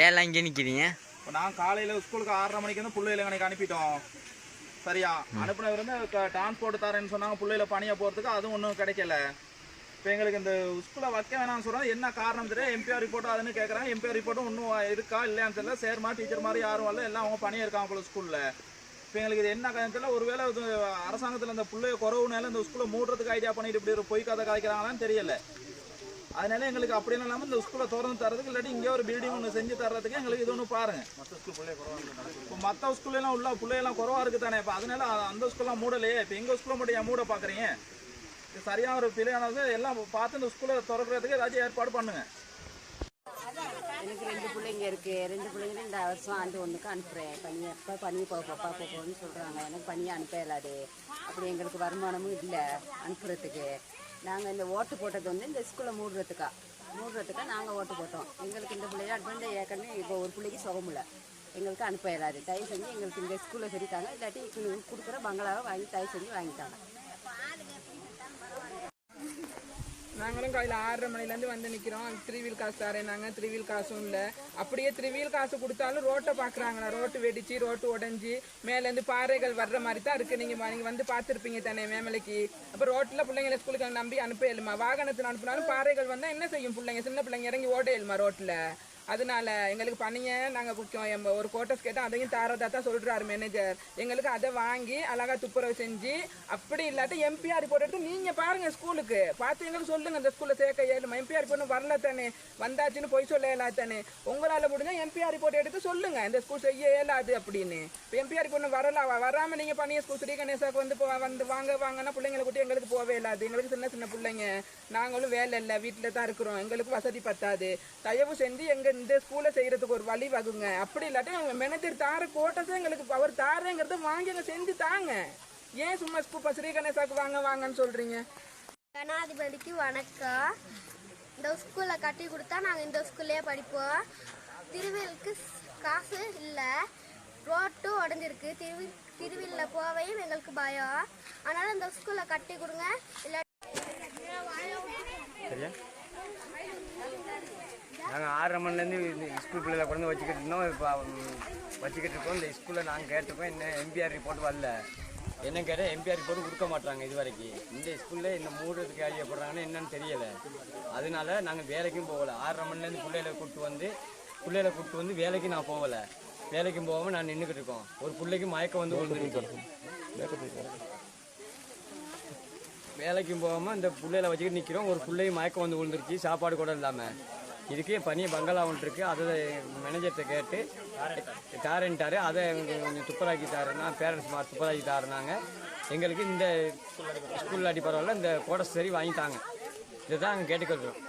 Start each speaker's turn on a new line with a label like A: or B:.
A: ஏலாம் இங்கே நிற்கிறீங்க
B: இப்போ நான் காலையில் ஸ்கூலுக்கு ஆறரை மணிக்கு வந்து பிள்ளைகளை எனக்கு அனுப்பிட்டோம். சரியா? அனுப்புனவர் வந்து டிரான்ஸ்போர்ட் தரேன்னு சொன்னாங்க. பிள்ளைகளை பணியாக போகிறதுக்கு அதுவும் ஒன்றும் கிடைக்கல. இப்போ எங்களுக்கு இந்த ஸ்கூலில் வைக்க வேணாம்னு சொல்கிறோம் என்ன காரணம் தெரியும் எம்பிஆர் ரிப்போர்ட் அதுன்னு கேட்குறாங்க எம்பிஆர் ரிப்போர்ட்டும் ஒன்றும் இருக்கா இல்லையான்னு தெரியல. சேர்மா டீச்சர் மாதிரி யாரும் வரல. எல்லாம் அவங்க பணியாக இருக்காங்க போல ஸ்கூலில். இப்போ எங்களுக்கு இது என்ன காரணம் தெரியல. ஒருவேளை இது அரசாங்கத்தில் இந்த பிள்ளைய குறவுனால இந்த ஸ்கூலை மூடுறதுக்கு ஐடியா பண்ணிட்டு இப்படி ஒரு பொய் கதை காய்க்கிறாங்களான்னு தெரியல. அதனால எங்களுக்கு அப்படின்னு இல்லாமல் இந்த ஸ்கூலை திறந்து தரதுக்கு இல்லாட்டி இங்கே ஒரு பில்டிங் ஒன்று செஞ்சு தர்றதுக்கு எங்களுக்கு இது ஒன்று பாருங்க. இப்போ மற்ற ஸ்கூல்லாம் உள்ள பிள்ளையெல்லாம் குறவாக இருக்குது தானே இப்போ அதனால அந்த ஸ்கூல்லாம் மூடலையே. இப்போ எங்கள் ஸ்கூலில் மட்டும் ஏன் மூட பார்க்குறீங்க இது சரியான ஒரு பிள்ளையானது எல்லாம் பார்த்து இந்த ஸ்கூலை திறக்கிறதுக்கு ஏதாச்சும் ஏற்பாடு பண்ணுங்க.
C: எனக்கு ரெண்டு பிள்ளைங்க இருக்குது ரெண்டு பிள்ளைங்க இந்த வருஷம் ஆண்டு ஒன்றுக்கு அனுப்புகிறேன் பனி எப்போ பனி போக பாப்பா போகணும்னு சொல்கிறாங்க எனக்கு பனியை அனுப்ப அப்படி எங்களுக்கு வருமானமும் இல்லை அனுப்புறதுக்கு. நாங்கள் இந்த ஓட்டு போட்டது வந்து இந்த ஸ்கூலை மூடுறதுக்கா. மூடுறதுக்கா நாங்கள் ஓட்டு போட்டோம். எங்களுக்கு இந்த பிள்ளைய அட்வான்டேஜ் ஏற்கனவே இப்போ ஒரு பிள்ளைக்கு சுகமில்ல எங்களுக்கு அனுப்ப இயலாது தயவு செஞ்சு எங்களுக்கு இந்த ஸ்கூலில் சரித்தாங்க இல்லாட்டி இப்போ கொடுக்குற பங்களாவை வாங்கி தயவு செஞ்சு வாங்கிட்டாங்க.
D: நாங்களும் காலையில் ஆறரை மணிலேருந்து வந்து நிற்கிறோம் திருவியல் காசு தரேனாங்க திருவியல் காசும் இல்லை. அப்படியே திருவியல் காசு கொடுத்தாலும் ரோட்டை பார்க்குறாங்களா ரோட்டு வெடிச்சு ரோட்டு உடஞ்சி மேலேருந்து பாறைகள் வர்ற மாதிரி தான் இருக்குது நீங்கள் நீங்கள் வந்து பார்த்துருப்பீங்க தானே மேமலைக்கு. அப்போ ரோட்டில் பிள்ளைங்களை ஸ்கூலுக்கு நம்பி அனுப்ப இயலுமா? வாகனத்தில் அனுப்புனாலும் பாறைகள் வந்தால் என்ன செய்யும் பிள்ளைங்க? சின்ன பிள்ளைங்க இறங்கி ஓட இயலுமா ரோட்டில் அதனால எங்களுக்கு பண்ணிங்க நாங்கள் பிடிக்கும் எம்ப ஒரு கோட்டஸ் கேட்டால் அதையும் தாரதா தான் சொல்கிறாரு மேனேஜர் எங்களுக்கு அதை வாங்கி அழகா துப்புரவு செஞ்சு அப்படி இல்லாட்டி எம்பிஆர் ரிப்போர்ட் எடுத்து நீங்கள் பாருங்கள் ஸ்கூலுக்கு. பார்த்து எங்களுக்கு சொல்லுங்கள் இந்த ஸ்கூலில் சேர்க்க ஏழுமா எம்பிஆர் ரிப்போர்ட் வரல தானே. வந்தாச்சுன்னு போய் சொல்ல இயலாது தானே. உங்களால் முடிஞ்சால் எம்பிஆர் ரிப்போர்ட் எடுத்து சொல்லுங்கள் இந்த ஸ்கூல் செய்ய இயலாது அப்படின்னு. இப்போ எம்பிஆர் ரிப்போர்ட் வரல வராமல் நீங்கள் பண்ணிய ஸ்கூல் ஸ்ரீ கணேசாவுக்கு வந்து வந்து வாங்க வாங்கன்னா பிள்ளைங்களை கூட்டி எங்களுக்கு போவே இல்லாது எங்களுக்கு சின்ன சின்ன பிள்ளைங்க. நாங்களும் வேலை இல்லை வீட்டில் தான் இருக்கிறோம். எங்களுக்கு வசதி பத்தாது. தயவு செஞ்சு எங்கள் இந்த ஸ்கூலை செய்யறதுக்கு ஒரு வழி வகுங்க. அப்படி இல்லாட்டி அவங்க மேனேஜர் தார கோட்டத்தை எங்களுக்கு அவர் தாரங்கிறத வாங்கி எங்க செஞ்சு தாங்க. ஏன் சும்மா ஸ்கூல் ஸ்ரீ கணேசாக்கு வாங்க வாங்கன்னு சொல்றீங்க?
E: ஜனாதிபதிக்கு வணக்கம். இந்த ஸ்கூலில் கட்டி கொடுத்தா நாங்கள் இந்த ஸ்கூல்லேயே படிப்போம். திருவிழுக்கு காசு இல்லை. ரோட்டும் உடஞ்சிருக்கு. திருவி திருவில்ல போவையும் எங்களுக்கு பயம். அதனால் இந்த ஸ்கூலில் கட்டி கொடுங்க. இல்லை
F: சரியா நாங்கள் ஆறரை மணிலேருந்து இந்த ஸ்கூல் பிள்ளைகளை கொண்டு வந்து வச்சுக்கிட்டு இருந்தோம் இப்போ வச்சுக்கிட்டு இருக்கோம். இந்த ஸ்கூலில் நாங்கள் கேட்டிருக்கோம். இன்னும் எம்பிஆர் ரிப்போர்ட் வரல. என்ன கேட்டால் எம்பிஆர் ரிப்போர்ட் கொடுக்க மாட்டாங்க இது வரைக்கும். இந்த ஸ்கூலில் இந்த மூடுறதுக்கு அறியப்படுறாங்கன்னு என்னன்னு தெரியலை. அதனால நாங்கள் வேலைக்கும் போகலை. ஆறரை மணிலேருந்து பிள்ளைகளை கூப்பிட்டு வந்து பிள்ளைகளை கூப்பிட்டு வந்து வேலைக்கு நான் போகலை. வேலைக்கும் போகாமல் நான் நின்றுக்கிட்டு இருக்கோம். ஒரு பிள்ளைக்கு மயக்கம் வந்து விழுந்துருக்கு வேலைக்கும் போகாமல் இந்த பிள்ளையில வச்சுக்கிட்டு நிற்கிறோம் ஒரு பிள்ளையும் மயக்கம் வந்து விழுந்துருச்சு. சாப்பாடு கூட இல்லாமல் இதுக்கே பனி பங்களா ஒன்று இருக்குது அதை மேனேஜர்கிட்ட கேட்டு தாரேன்ட்டாரு அதை கொஞ்சம் துப்பராக்கி தாருன்னா பேரண்ட்ஸ் மாதிரி துப்பராக்கி தாருனாங்க. எங்களுக்கு இந்த ஸ்கூலில் அடி பரவாயில்ல இந்த கோடஸ் சரி வாங்கிட்டாங்க இதை தான் நாங்கள் கேட்டுக்கிறோம்